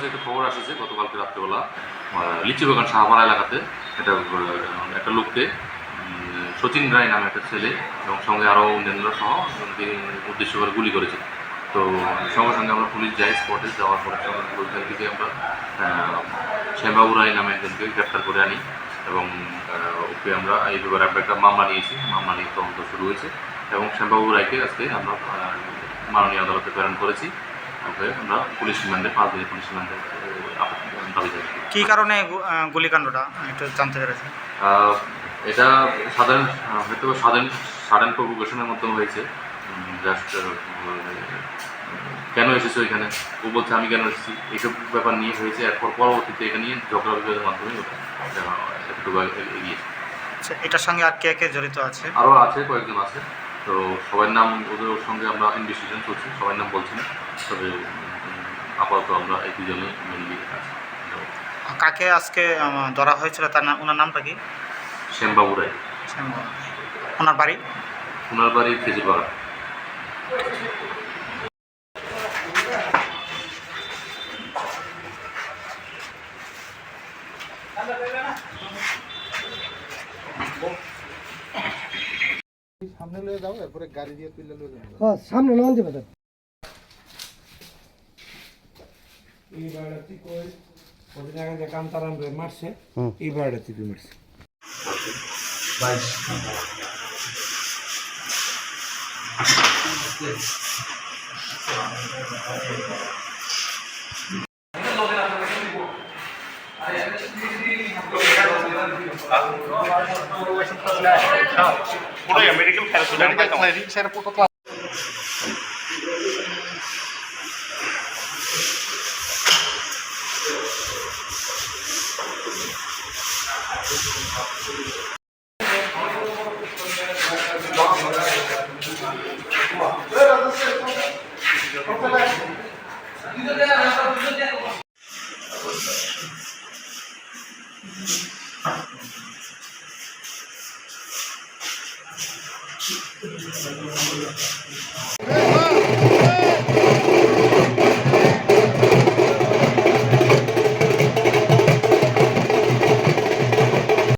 একটা খবর আসছে গতকালকে রাত্রেবেলা আহ, লিচিবাগান শাহপাড়া এলাকাতে একটা একটা লোককে সচিন রায় নামে একটা ছেলে এবং সঙ্গে আরও অন্যান্যরা সহ ওনাকে উদ্দেশ্য করে গুলি করেছে তো সঙ্গে সঙ্গে আমরা পুলিশ যাই স্পটে যাওয়ার পরে ওইখান থেকে আমরা শ্যামবাবু রায় নামে একজনকে গ্রেপ্তার করে আনি এবং ওকে আমরা এই ব্যাপারে আমরা একটা মামলা নিয়েছি। মামলা নিয়ে তদন্ত শুরু হয়েছে এবং শ্যামবাবু রায়কে আজকে আমরা মাননীয় আদালতে প্রেরণ করেছি। ওকে আমরা পুলিশ রিমান্ডে পাঁচ দিনের পুলিশ রিমান্ডে দাবি জানাচ্ছি কী কারণে গুলিকাণ্ডটা? একটু জানতে পেরেছি। এটা সাধারণ হয়তো সাধারণ সাধারণ প্রভোকেশনের মতো হয়েছে। জাস্ট কেন এসেছ এখানে? ও বলছে আমি কেন এসেছি? এইসব ব্যাপার নিয়ে হয়েছে। এরপর পরবর্তীতে এখানে নিয়ে ঝগড়া বিবাদের মাধ্যমে একটু এগিয়েছে আচ্ছা এটার সঙ্গে আর কে কে জড়িত আছে? আরও আছে কয়েকজন আছে। তো সবার নাম ওদের সঙ্গে আমরা ইনভেস্টিগেশন করছি সবার নাম বলছি না তবে আপাতত আমরা এই দুজনে মেনলি কাকে আজকে ধরা হয়েছিল? তার নাম ওনার নামটা কি? শ্যামবাবু রায়। শ্যামবাবু। ওনার বাড়ি? ওনার বাড়ি খেজিপাড়া সামনে লয়ে যাও এরপরে গাড়ি দিয়ে তুলে লয়ে যাও। হ্যাঁ সামনে লয়ে যাবে দাদা এই বাড়াতি কই? কদিন জায়গা যে তারাম রে মারছে এই বাড়াতি কি মারছে? Thank you. পুরো মেডিকেল পুরো Gracias. Thank you.